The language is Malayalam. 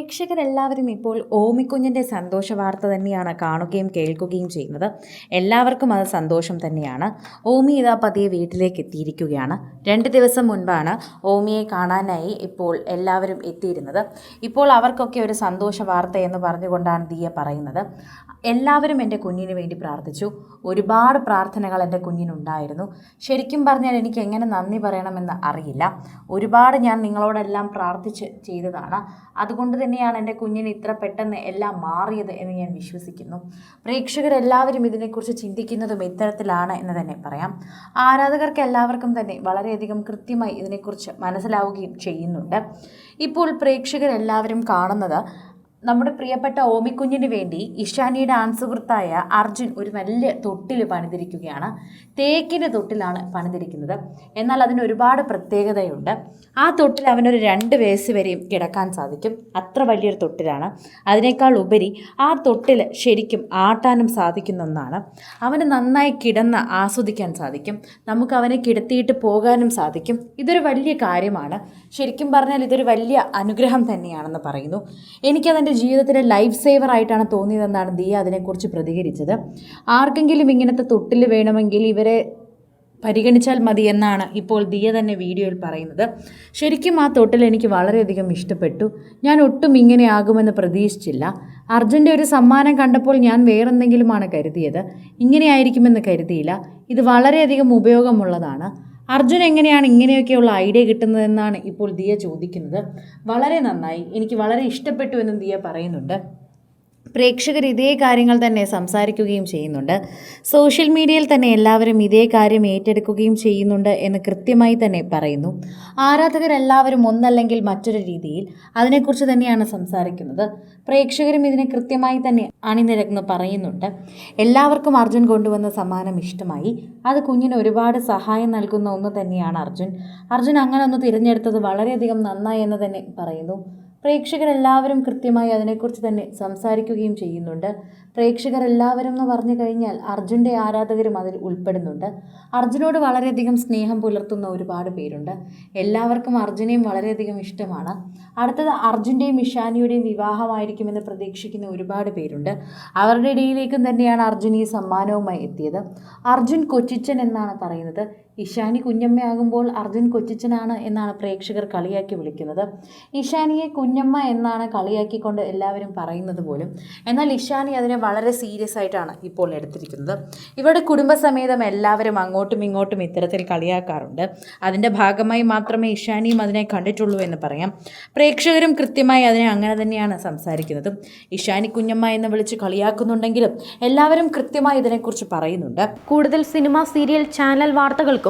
പ്രേക്ഷകരെല്ലാവരും ഇപ്പോൾ ഓമിക്കുഞ്ഞിന്റെ സന്തോഷ വാർത്ത തന്നെയാണ് കാണുകയും കേൾക്കുകയും ചെയ്യുന്നത്. എല്ലാവർക്കും അത് സന്തോഷം തന്നെയാണ്. ഓമി ഇതാ പതിയെ വീട്ടിലേക്ക് എത്തിയിരിക്കുകയാണ്. രണ്ട് ദിവസം മുൻപാണ് ഓമിയെ കാണാനായി ഇപ്പോൾ എല്ലാവരും എത്തിയിരുന്നത്. ഇപ്പോൾ അവർക്കൊക്കെ ഒരു സന്തോഷ വാർത്ത എന്ന് പറഞ്ഞുകൊണ്ടാണ് ദിയ പറയുന്നത്. എല്ലാവരും എന്റെ കുഞ്ഞിന് വേണ്ടി പ്രാർത്ഥിച്ചു. ഒരുപാട് പ്രാർത്ഥനകൾ എന്റെ കുഞ്ഞിനുണ്ടായിരുന്നു. ശരിക്കും പറഞ്ഞാൽ എനിക്ക് എങ്ങനെ നന്ദി പറയണമെന്ന് അറിയില്ല. ഒരുപാട് ഞാൻ നിങ്ങളോടെല്ലാം പ്രാർത്ഥിച്ച് ചെയ്തതാണ്. അതുകൊണ്ട് തന്നെയാണ് എന്റെ കുഞ്ഞിന് ഇത്ര പെട്ടെന്ന് എല്ലാം മാറിയത് എന്ന് ഞാൻ വിശ്വസിക്കുന്നു. പ്രേക്ഷകരെല്ലാവരും ഇതിനെക്കുറിച്ച് ചിന്തിക്കുന്നതും ഇത്തരത്തിലാണ് എന്ന് തന്നെ പറയാം. ആരാധകർക്ക് എല്ലാവർക്കും തന്നെ വളരെയധികം കൃത്യമായി ഇതിനെക്കുറിച്ച് മനസ്സിലാവുകയും ചെയ്യുന്നുണ്ട്. ഇപ്പോൾ പ്രേക്ഷകരെല്ലാവരും കാണുന്നത് നമ്മുടെ പ്രിയപ്പെട്ട ഓമിക്കുഞ്ഞിന് വേണ്ടി ഇഷാനിയുടെ ആൺസുഹൃത്തായ അർജുൻ ഒരു വലിയ തൊട്ടിൽ പണിതിരിക്കുകയാണ്. തേക്കിന്റെ തൊട്ടിലാണ് പണിതിരിക്കുന്നത്. എന്നാൽ അതിന് ഒരുപാട് പ്രത്യേകതയുണ്ട്. ആ തൊട്ടിൽ അവനൊരു രണ്ട് വയസ്സ് വരെയും കിടക്കാൻ സാധിക്കും. അത്ര വലിയൊരു തൊട്ടിലാണ്. അതിനേക്കാൾ ഉപരി ആ തൊട്ടിൽ ശരിക്കും ആട്ടാനും സാധിക്കുന്ന ഒന്നാണ്. അവന് നന്നായി കിടന്ന് ആസ്വദിക്കാൻ സാധിക്കും. നമുക്ക് അവനെ കിടത്തിയിട്ട് പോകാനും സാധിക്കും. ഇതൊരു വലിയ കാര്യമാണ്. ശരിക്കും പറഞ്ഞാൽ ഇതൊരു വലിയ അനുഗ്രഹം തന്നെയാണെന്ന് പറയുന്നു. എനിക്കതെന്റെ ജീവിതത്തിലെ ലൈഫ് സേവർ ആയിട്ടാണ് തോന്നിയതെന്നാണ് ദിയ അതിനെക്കുറിച്ച് പ്രതികരിച്ചത്. ആർക്കെങ്കിലും ഇങ്ങനത്തെ തൊട്ടിൽ വേണമെങ്കിൽ ഇവരെ പരിഗണിച്ചാൽ മതി എന്നാണ് ഇപ്പോൾ ദിയ തന്നെ വീഡിയോയിൽ പറയുന്നത്. ശരിക്കും ആ തൊട്ടിൽ എനിക്ക് വളരെയധികം ഇഷ്ടപ്പെട്ടു. ഞാൻ ഒട്ടും ഇങ്ങനെ ആകുമെന്ന് പ്രതീക്ഷിച്ചില്ല. അർജുന്റെ ഒരു സമ്മാനം കണ്ടപ്പോൾ ഞാൻ വേറെന്തെങ്കിലുമാണ് കരുതിയത്. ഇങ്ങനെയായിരിക്കുമെന്ന് കരുതിയില്ല. ഇത് വളരെയധികം ഉപയോഗമുള്ളതാണ്. അർജുൻ എങ്ങനെയാണ് ഇങ്ങനെയൊക്കെയുള്ള ഐഡിയ കിട്ടുന്നതെന്നാണ് ഇപ്പോൾ ദിയ ചോദിക്കുന്നത്. വളരെ നന്നായി. എനിക്ക് വളരെ ഇഷ്ടപ്പെട്ടു എന്നും ദിയ പറയുന്നുണ്ട്. പ്രേക്ഷകർ ഇതേ കാര്യങ്ങൾ തന്നെ സംസാരിക്കുകയും ചെയ്യുന്നുണ്ട്. സോഷ്യൽ മീഡിയയിൽ തന്നെ എല്ലാവരും ഇതേ കാര്യം ഏറ്റെടുക്കുകയും ചെയ്യുന്നുണ്ട് എന്ന് കൃത്യമായി തന്നെ പറയുന്നു. ആരാധകരെല്ലാവരും ഒന്നല്ലെങ്കിൽ മറ്റൊരു രീതിയിൽ അതിനെക്കുറിച്ച് തന്നെയാണ് സംസാരിക്കുന്നത്. പ്രേക്ഷകരും ഇതിനെ കൃത്യമായി തന്നെ അണിനിരക്കുന്നു പറയുന്നുണ്ട്. എല്ലാവർക്കും അർജുൻ കൊണ്ടുവന്ന സമ്മാനം ഇഷ്ടമായി. അത് കുഞ്ഞിന് ഒരുപാട് സഹായം നൽകുന്ന ഒന്ന് തന്നെയാണ് അർജുൻ. അർജുൻ അങ്ങനെ ഒന്ന് തിരഞ്ഞെടുത്തത് വളരെയധികം നന്നായി എന്ന് തന്നെ പറയുന്നു. പ്രേക്ഷകരെല്ലാവരും കൃത്യമായി അതിനെക്കുറിച്ച് തന്നെ സംസാരിക്കുകയും ചെയ്യുന്നുണ്ട്. പ്രേക്ഷകരെല്ലാവരും എന്ന് പറഞ്ഞു കഴിഞ്ഞാൽ അർജുന്റെ ആരാധകരും അതിൽ ഉൾപ്പെടുന്നുണ്ട്. അർജുനോട് വളരെയധികം സ്നേഹം പുലർത്തുന്ന ഒരുപാട് പേരുണ്ട്. എല്ലാവർക്കും അർജുനെയും വളരെയധികം ഇഷ്ടമാണ്. അടുത്തത് അർജുന്റെയും ഇഷാനിയുടെയും വിവാഹമായിരിക്കുമെന്ന് പ്രതീക്ഷിക്കുന്ന ഒരുപാട് പേരുണ്ട്. അവരുടെ ഇടയിലേക്കും തന്നെയാണ് അർജുൻ ഈ സമ്മാനവുമായി എത്തിയത്. അർജുൻ കൊച്ചിച്ചൻ എന്നാണ് പറയുന്നത്. ഇഷാനി കുഞ്ഞമ്മയാകുമ്പോൾ അർജുൻ കൊച്ചിച്ചനാണ് എന്നാണ് പ്രേക്ഷകർ കളിയാക്കി വിളിക്കുന്നത്. ഇഷാനിയെ കുഞ്ഞമ്മ എന്നാണ് കളിയാക്കിക്കൊണ്ട് എല്ലാവരും പറയുന്നത് പോലും. എന്നാൽ ഇഷാനി അതിനെ വളരെ സീരിയസ് ആയിട്ടാണ് ഇപ്പോൾ എടുത്തിരിക്കുന്നത്. ഇവരുടെ കുടുംബസമേതം എല്ലാവരും അങ്ങോട്ടും ഇങ്ങോട്ടും ഇത്തരത്തിൽ കളിയാക്കാറുണ്ട്. അതിന്റെ ഭാഗമായി മാത്രമേ ഇഷാനിയും അതിനെ കണ്ടിട്ടുള്ളൂ എന്ന് പറയാം. പ്രേക്ഷകരും കൃത്യമായി അതിനെ അങ്ങനെ തന്നെയാണ് സംസാരിക്കുന്നത്. ഇഷാനി കുഞ്ഞമ്മ എന്ന് വിളിച്ച് കളിയാക്കുന്നുണ്ടെങ്കിലും എല്ലാവരും കൃത്യമായി ഇതിനെക്കുറിച്ച് പറയുന്നുണ്ട്. കൂടുതൽ സിനിമ സീരിയൽ ചാനൽ വാർത്തകൾക്കും